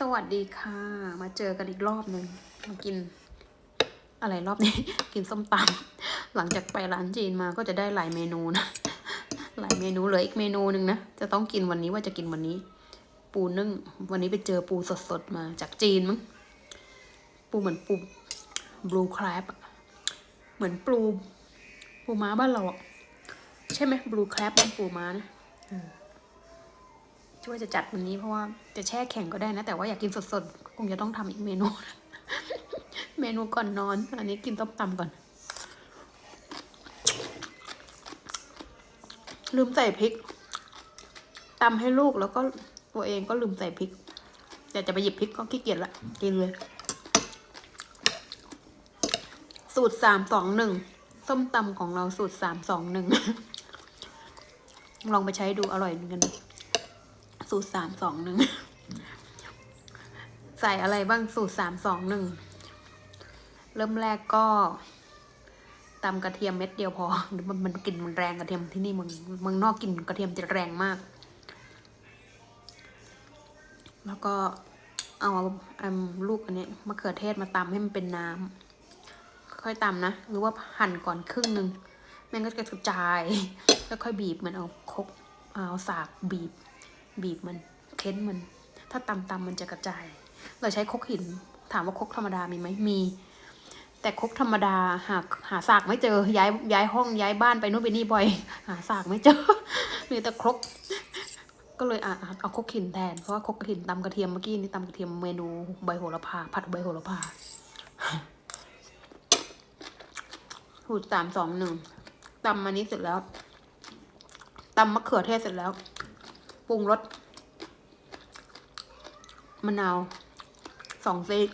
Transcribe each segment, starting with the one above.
สวัสดีค่ะ มาเจอกันอีกรอบหนึ่งมากิน อะไรรอบนี้ กินส้มตำหลังจากไปร้านจีนมาก็จะได้หลายเมนูนะ หลายเมนูเหลืออีกเมนูหนึ่งนะจะต้องกินวันนี้ว่าจะกินวันนี้ ปูนึ่ง วันนี้ไปเจอปูสดๆมาจากจีนมั้งปูเหมือนปูบลูครบเหมือนปูปูม้าบ้านเราอะใช่ไหมบลูครบเป็นปูม้านะ ช่วยจะจัดวันนี้เพราะว่าจะแช่แข็งก็ได้นะ แต่ว่าอยากกินสดๆ คงจะต้องทำอีกเมนูนะเมนูก่อนนอน อันนี้กินต้มตำก่อน ลืมใส่พริกตำให้ลูกแล้วก็ตัวเองก็ลืมใส่พริกแต่จะไปหยิบพริกก็ขี้เกียจละกินเลย สูตรสามสองหนึ่งส้มตำของเราสูตรสามสองหนึ่งลองไปใช้ดูอร่อยเหมือนกันนะ สูตรสามสองหนึ่งใส่อะไรบ้างสูตรสามสองหนึ่งเริ่มแรกก็ตำกระเทียมเม็ดเดียวพอมันมันกลิ่นมันแรงกระเทียมที่นี่เมึงมืองนอกกลิ่นกระเทียมจะแรงมาก แล้วก็เอาอันลูกอันนี้มะเขือเทศมาตำให้มันเป็นน้ำค่อยตำนะ หรือว่าหั่นก่อนครึ่งหนึ่งแม่งก็จะกระจายแล้วค่อยบีบเหมันเอาครกเอาสากบีบ บีบมันเค้นมัน ถ้าตำตำมันจะกระจาย เราใช้ครกหิน ถามว่าครกธรรมดามีไหมมี แต่ครกธรรมดาหาหาสากไม่เจอย้ายย้ายห้องย้ายบ้านไปนู่นไปนี่บ่อย หาสากไม่เจอมีแต่ครกก็เลยอะอะเอาครกหินแทนเพราะว่าครกหินตำกระเทียมเมื่อกี้นี่ตำกระเทียมเมนูใบโหระพาผัดใบโหระพาสูตรสามสองหนึ่งตำอันนี้เสร็จแล้วตำมะเขือเทศเสร็จแล้ว ปรุงรสมะนาวสองซีก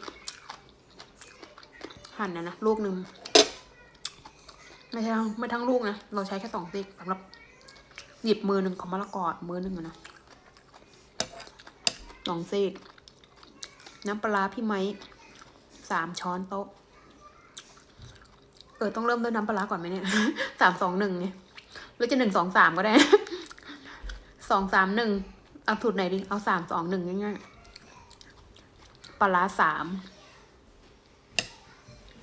หั่นนะนะลูกหนึ่งไม่ใช่ทั้งไม่ทั้งลูกนะ เราใช้แค่สองซีกสำหรับ หยิบมือหนึ่งของมะละกอมือหนึ่งอะนะสองซีก น้ำปลาพี่ไม้สามช้อนโต๊ะ เออ ต้องเริ่มด้วยน้ำปลาร้าก่อนไหมเนี่ยสามสองหนึ่งเนี่ยหรือจะหนึ่งสองสามก็ได้ สองสามหนึ่งเอาสูตรไหนดี เอาสามสองหนึ่งง่ายๆปลาร้าสาม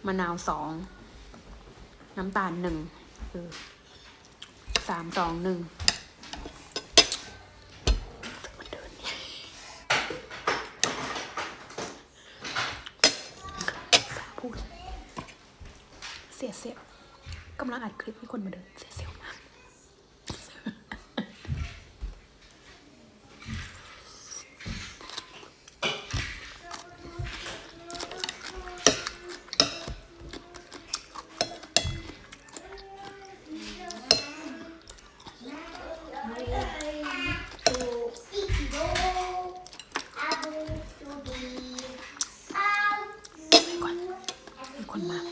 มะนาวสองน้ำตาลหนึ่งสามสองหนึ่งเดินเนี่ยพูดเสียเสียกำลังอัดคลิปให้คนมาเดินเสียเสีย วมาก